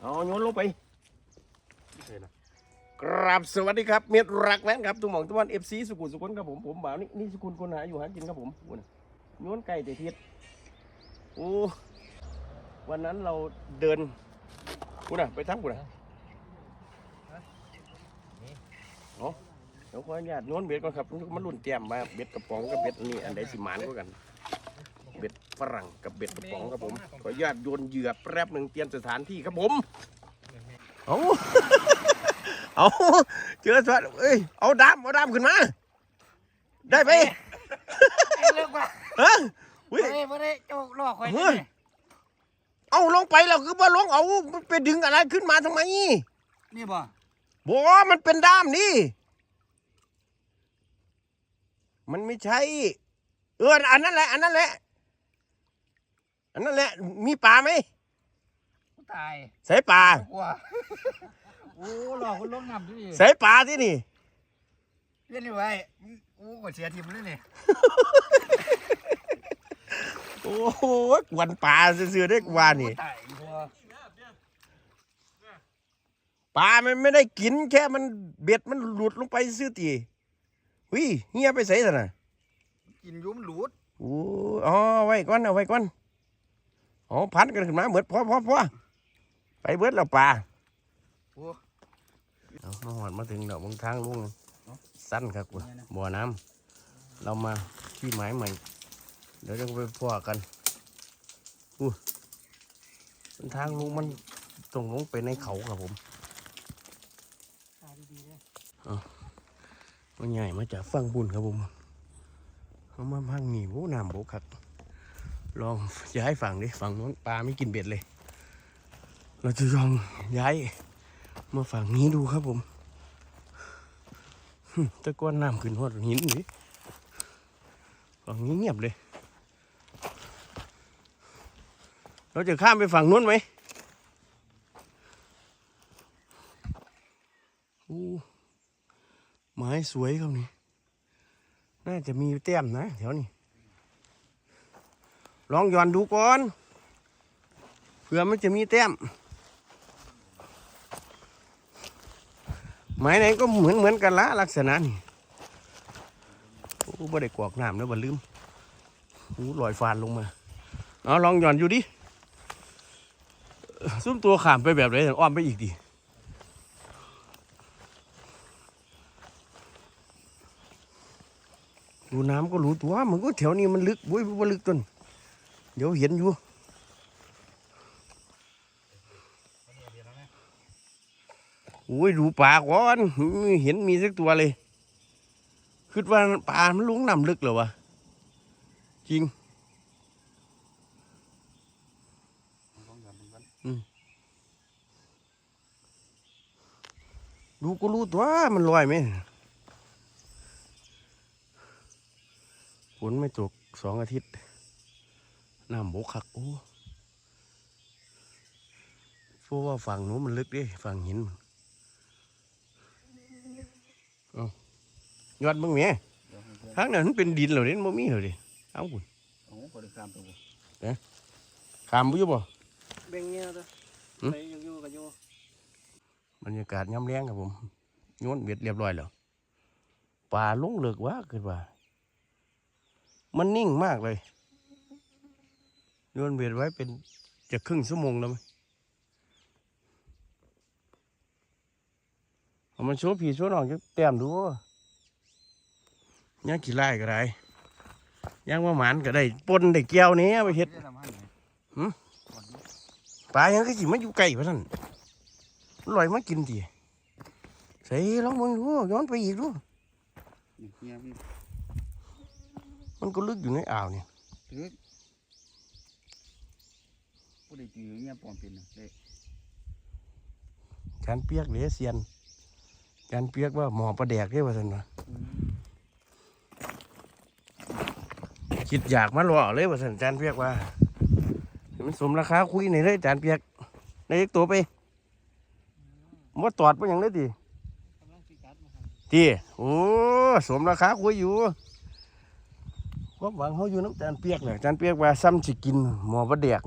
เอาโยนลงไปกราบสวัสดีครับเมียรักแฟนครับทุกหม่องทุกวันเอฟซีสุขุมสุขนครับผมผมบ่าวนี่นี่สุขุมคนหาอยู่หากินครับผมโอ้นะโยนไก่แต่เทียดโอ้วันนั้นเราเดินกูน่ะไปทั้งกูน่ะเอาเดี๋ยวขออนุญาตโยนเบ็ดก่อนครับมันรุ่นแต้มมาเบ็ดกระป๋องกับเบ็ดอันนี้อันใดสิหมานกว่ากันเบ็ด ฝรั่งกับเบ็ดกระป๋องครับผม ขออนุญาตโยนเหยื่อแป๊บหนึ่งเตรียมสถานที่ครับผมเอาเอาเจอสวัสดเอ้ยเอาดามเอาดามขึ้นมา ได้ไหมเลิกว่าฮะเฮ้ยเฮ้ยบ่ได้เจ้าลอกไว้เฮ้ยเอาลงไปแล้วคือว่าลงเอาไปดึงอะไรขึ้นมาทำไมนี่บ่บอกมันเป็นด้ามนี่ มันไม่ใช่ เอออันนั้นแหละ อันนั้นแหละ อันนั้นแหละ มีปลาไหมตายใส่ปลา กลัวโอ้หลอกคนลงน้ำดิใส่ปลาที่นี่ เล่นนี่ไว้โอ้ก็เสียทีมเลยนี่โอ้โหกวนปลาซื่อๆได้กว่านี่ตายกลัวปลามันไม่ได้กินแค่มันเบ็ดมันหลุดลงไปซื่อตีวิเฮียไปใส่ซะน่ะกินยุ่มหลุดโอ้อ๋อไว้ก่อนเอาไว้ก่อน อ๋อพันกันขึ้นมาเบิดพอพอพอไปเบิดแล้วปลาโอ้เอามาหอดมาถึงดอกบางทางลุงสั้นครับกูบ่อน้ำเรามาที่หมายใหม่ เดี๋ยวจะไปพ่อกันอู้บนทางลุงมันตรงลงไปในเขาครับผมตายดีๆเลยมันใหญ่มาจากฝั่งบุญครับผมเขามาพังหนีโว้น้ำโบกครับ ลองย้ายฝั่งดิฝั่งโน้นปลาไม่กินเบ็ดเลย เราจะลองย้ายมาฝั่งนี้ดูครับผมตะก้อนน้ำขึ้นหัวหินนี่ฝั่งนี้เงียบเลย เราจะข้ามไปฝั่งนู้นไหมอู้ไม้สวยครับนี่ น่าจะมีแต้มนะแถวนี้ ลองย่อนดูก่อน เผื่อมันจะมีแต้ม ไม้ไหนก็เหมือนเหมือนกันละลักษณะนี่โอ้บ่ได้กวกน้ำนะบ่ลืมโอ้ลอยฟานลงมา เอาลองย่อนอยู่ดิ ซุ่มตัวขามไปแบบไหนอ้อมไปอีกดิดูน้ำก็รู้ตัวมันก็แถวนี้มันลึกบุ้ยบ่ลึกต้น เดี๋ยวเห็นอยู่โอ้ยดูปลาก่อนเห็นมีสักตัวเลยคิดว่าปลามันลุงน้ำลึกเหรอวะจริงดูก็รู้ตัวมันลอยไหมฝนไม่ตกสองอาทิตย์ น้ำบกคักโอ้เพราะว่าฝั่งนู้นมันลึกดิฝั่งหินมันเอายอดมึงเมียทางนั้นมันเป็นดินเหรอเด่นบ่มีเหรอดิเอาบุญโอ้ก็ได้ตามตัวขามบุอยู่บ่เบ่งเงี้ยตัวหึไปอยู่ๆกับอยู่บรรยากาศย่ำแรงครับผมโยนเบ็ดเรียบร้อยแล้วป่าลงเลิกว่าเกิดว่า มันนิ่งมากเลย โยนเบ็ดไว้เป็นจะครึ่งชั่วโมงแล้วไหมเอามันโชว์ผีโชว์น้องจะแต้มดูย่างขี้ไล่ก็ได้ย่างว่าหมานก็ได้ปนได้เกี่ยวเนี้ยไปเฮ็ดปลายังก็สิมาอยู่ไกลพะนั่นมันลอยมากินทีใส่ลองมึงดูย้อนไปอีกดูมันก็ลึกอยู่ในอ่าวเนี่ย ผู้ใดจือเงี้ยปลอมเป็นน่ะเด้จานเปียกเหลเซียนจานเปียกว่าหมอประแดกได้ว่าสันวะอืมคิดอยากมาหล่อเลยว่าสันจานเปียกว่าให้มันสมราคาคุยในอยเลยจานเปียกในเล็กตัวไปมาตอดไปอย่างนี้ทีกำลังสิกัดมาครับทีโอ้สมราคาคุยอยู่ความหวังเขาอยู่น้ำจานเปียกเลยจานเปียกว่าซ้ำสิกินหมอประแดก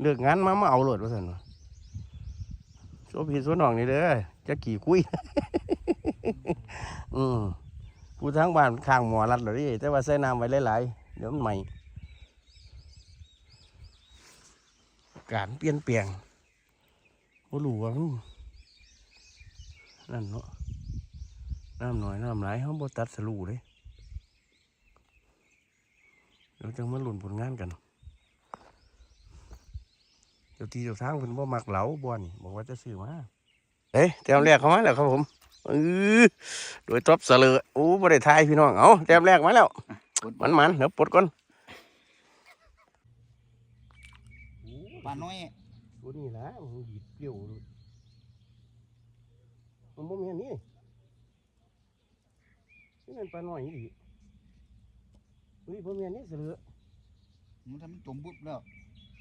เลิกงานมามาเอาโหลดว่าสันะโซพีโซนองนี่เด้อจะกี่คุยอืมผู้ทางบ้านข้างหมอรัดเลยแต่ว่าใส่น้ำไว้หลายๆเดี๋ยวมันใหม่ การเปลี่ยนแปลงบ่รู้ว่ามันนั่นเนาะน้ำหน่อยน้ำหลายเขาบ่ตัดสลูเลยเดี๋ยวจะมาหลุนผลงานกัน เจ้าที่เจ้าทางเพิ่นบ่มักเหลาบ่นี่บอกว่าจะซื้อมาเอ้ยแต้มแรกเข้ามาแล้วครับผมเออโดยท็อปเสลอโอ้บ่ได้ทายพี่น้องเอาแต้มแรกมาแล้วมันมันๆเดี๋ยวปลดก่อนปลาน้อยตัวนี้ล่ะมันดีดเปรี้ยวเลยมันบ่มีอันนี้นี่มันปลาน้อยอีหลีเฮ้ยบ่มีอันนี้เสลอมันทำมันจมบุบแล้ว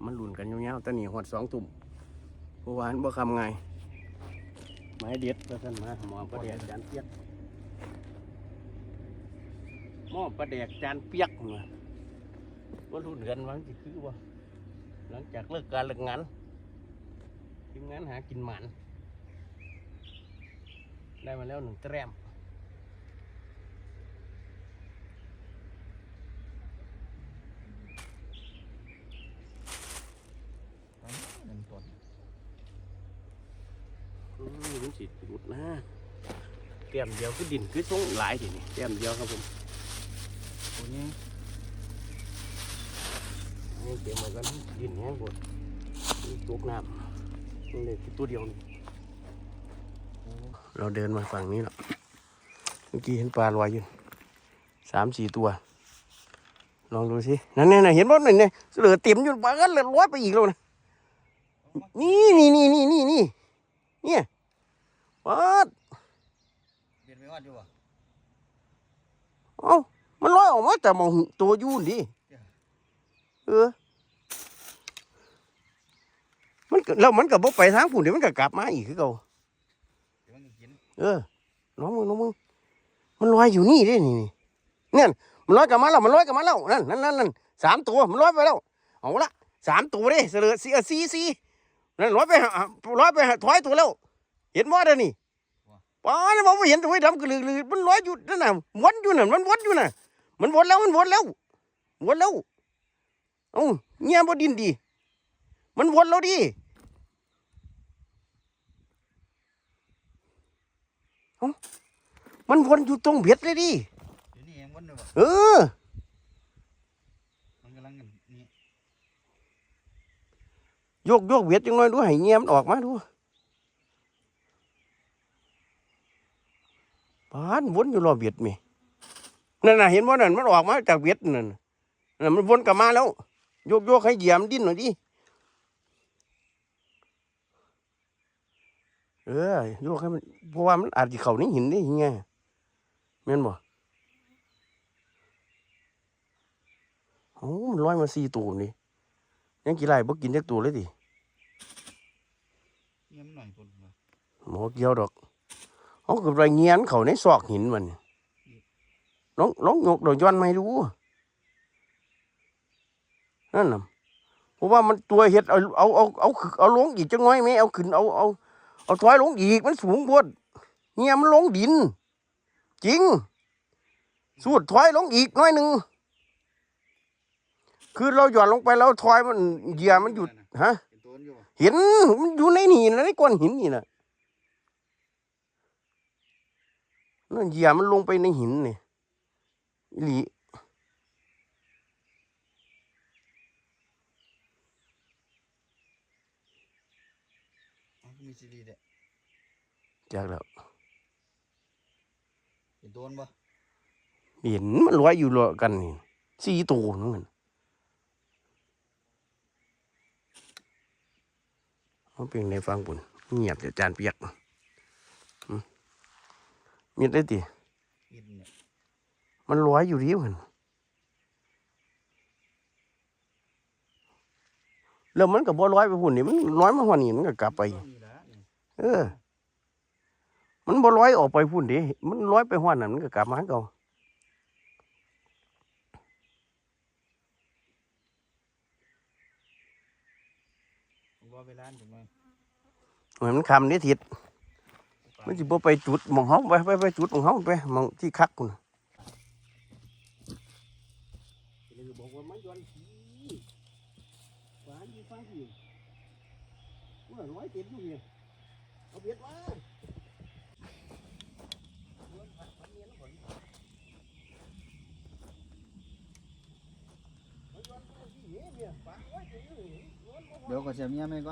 ใจแล้วเก็บเห็ดก็ไปหยังไปขี่วะโอ้คือเลยนี่มองหันเงร้องเขาบ่ทันเดินไปอนนไปมันหลุนกันยาวๆตะหนีหอดสองตุ่มเพราะวาอันบ่คำไงไม้เด็ดแล้วท่านมาหมอประแดกจานเปียกหม้อประแดกจานเปียกมาว่ารุ่นกันวันสิคือว่าหลังจากเลิกการเลิกงานทีมงานหากินหมันได้มาแล้วหนึ่งแตรม ปลาน้อยหนึ่งตัว อื มมันสิหลุดนะเตรียมเดียวคือดินคือทรงหลายทีนี่เตรียมเดียวครับผมตัวนี้นี่เตรียมไว้กันดินแห้งหมดนี่ตกน้ำนี่เลยคือตัวเดียวนี่เราเดินมาฝั่งนี้แล้วเมื่อกี้เห็นปลาลอยอยู่สามสี่ตัว ลองดูสิ นั่นเนี่ยนะเห็นบ่นั่นเนี่ยเหลือเต็มอยู่ปลาก็เหลือร้อยไปอีกแล้วนะนี่นี่นี่นี่นี่นี่ เนี่ยปัดเด็ดไม่ว่าอยู่วะเอ้ามันลอยออกมาแต่มองตัวอยุ่นดิเออมันก็แล้วมันก็บ่ไปทางผุ่นเดี๋ยวมันก็กลับมาอีกคือเก่าเดี๋ยวมันก็กินเออน้องมึงน้องมึงมันลอยอยู่นี่เด้นี่นี่เนี่ยมันลอยกลับมาแล้วมันลอยกลับมาแล้วนั่นนั่นนั่นนั่นสามตัวมันลอยไปแล้วเอาละสามตัวเด้เสือสี่สี่สี่ นั่นลอยไปหาลอยไปหาถอยตัวแล้ว เห็นบ่เด้อนี่ป้าเนี่ยบอกว่าเห็นตัวไอ้ดำกระลือลือมันลอยอยู่นั่นน่ะวนอยู่น่ะมันวนอยู่น่ะ มันวนแล้วมันวนแล้ววนแล้วเอ้าเงี้ยบ่ดินดี มันวนแล้วดิเอ้ามันวนอยู่ตรงเบ็ดเลยดิเดี๋ยวนี้เองวันเดียววะเออ มันกำลังกันนี่ โยกโยกเบ็ดจังน่อยดูให้เงี้ยมันออกมาดูปานวนอยู่รอบเบ็ดมีนั่นน่ะเห็นว่านั่นมันออกมาจากเบ็ดนั่นน่ะนั่นมันวนกลับมาแล้วโยกโยกให้เหยียมดิ้นหน่อยดิเออโยกให้มันเพราะว่ามันอาจจะเข่าในหินได้ยังไงแม่นบ่โอ้มันลอยมาสี่ตัวนี่ยังกี่ไรบ่กินจักตัวเลยดิ ยมันหน่อยคนวะหมอเกี่ยวดอกเขากับไรเงี้ยนเขาในซอกหินมันลองลองยกดอกย้อนไมาให้นั่นน่ะเพราะว่ามันตัวเห็ดเอาเอาเอาเอาเอาลงอีกจังน้อยไหมเอาขึ้นเอาเอาเอาถอยลงอีกมันสูงโพดเงี้ยมันลงดิน จริง สูดถอยลงอีกน้อยหนึ่งคือเราหย่อนลงไปแล้วถอยมันเหยียมันหยุดฮะ เป็นตัวมันอยู่วะเห็นมันอยู่ในนี่นะในก้อนหินนี่นะนั่นเหยียบมันลงไปในหินนี่อีหลีอ๋อมีซีดีเด็ดจากแล้วเป็นตัวมันปะเห็นมันลอยอยู่รอกันนี่สี่ตัวนั่น มันเป็นในฟังปุ่นเงียบจะจานเปียกหึมีดได้ตีมันร้อยอยู่ดีมันแล้วมันก็บ่ร้อยไปหุ่นนี่มันร้อยมาหัวนี่มันก็กลับไป เออ มันบ่ร้อยออกไปพุ่นดิมันร้อยไปหัวนั่นมันก็กลับมาเก่า รอเวลาถึงไหมเหมือนมันคำนี่ทิศมันสิบ่ไปจุดหมองเฮาไปไปไปจุดหมองเฮาไปหมองที่คักพุ่นบอกว่ามันย้อนผีฟ้าอยู่ฟ้าผีว่าร้อยเต็มอยู่นี่เอาเบ็ดมาเดี๋ยวก็เสี ยเมียแม่ก่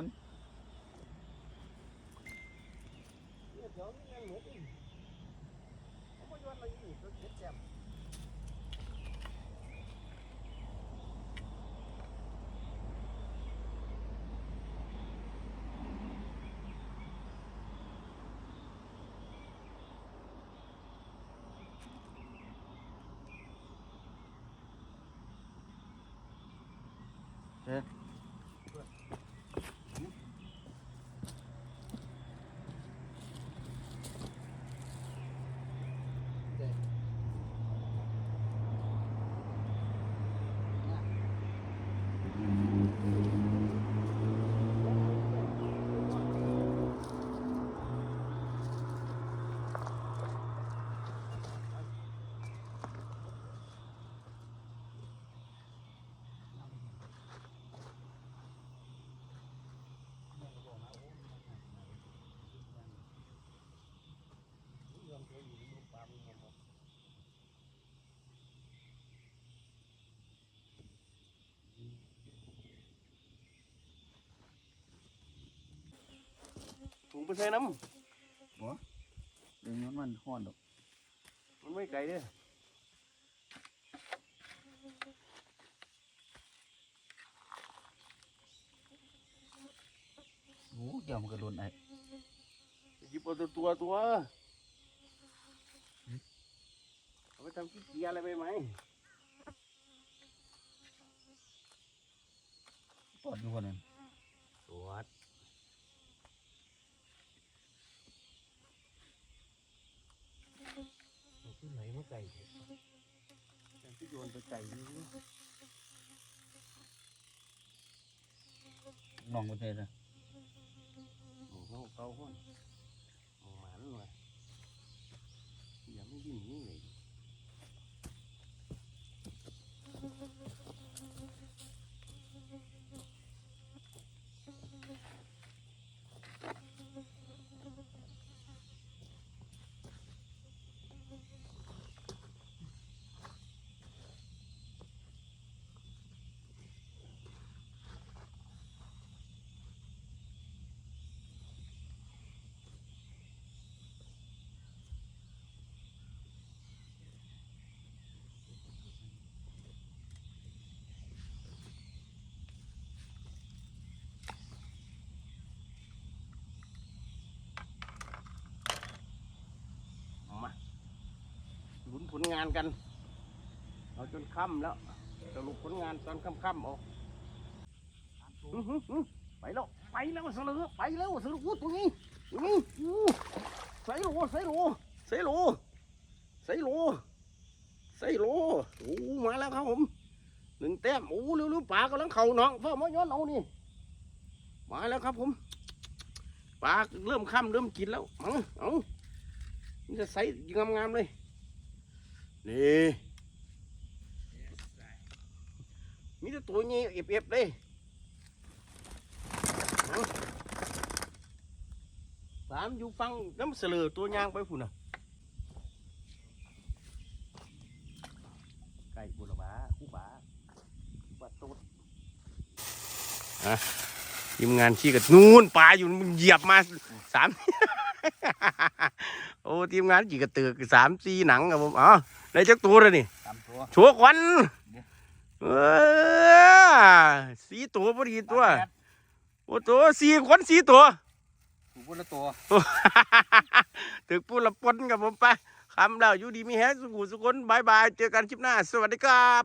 ถุงไปใส่น้เดี๋ยวย้อนมันห้อนดอกำมันไม่ไกลเด้อโอ้เดี๋ยวมันก็หล่นไอ้หยิบเอาตัวตัวตัวเอาไปทำขี้เกียจอะไรไปไหมปอดอยู่คนนั้นตรวจเอา ไหนมาไก่แต่ที่โยนไปไก่นี่น้องประเทศนะโอ้เขาเกาคนหมูหมันเลยอย่าไม่ดิ้นนี่เลยานกัน เอาจนค่ำแล้วสรุปผลงานตอนค่ำๆออกอื้อหือหือไปแล้วไปแล้วสลือไปแล้วสลืออู้ตรงนี้ตรงนี้ใส่โลใส่โลใส่โลใส่โลใส่โลโอ้มาแล้วครับผมหนึ่งแต้มโอ้เร็วๆปลากำลังเข่าน้องพ่อมาย้อนเอานี่มาแล้วครับผมปลาเริ่มค่ำเริ่มกินแล้วเอาเอานี่จะใส่งามๆเลย นี่มีแต่ตัวนี้เอฟเลยเอาสามอยู่ฟังน้ำเสลอตัวยางไปพุ่นน่ะไก่บุรบาคู่บาคู่บาโตดอะทีมงานขี้กับนู่นปลาอยู่มึงเหยียบมาสามโอ้ทีมงานกี่กระตือสามสี่หนังครับผมอ๋อ ได้จักตัวเลยนี่ตามตัวโชัวควันเออสีตัวพอดีตัวโอ้ตัวสี่คนสี่ตัวถูกคนละตัวถึกปูละปนกับผมไปคำแล้วอยู่ดีมีแฮงสุขุสุคนบายบาย เจอกันคลิปหน้า สวัสดีครับ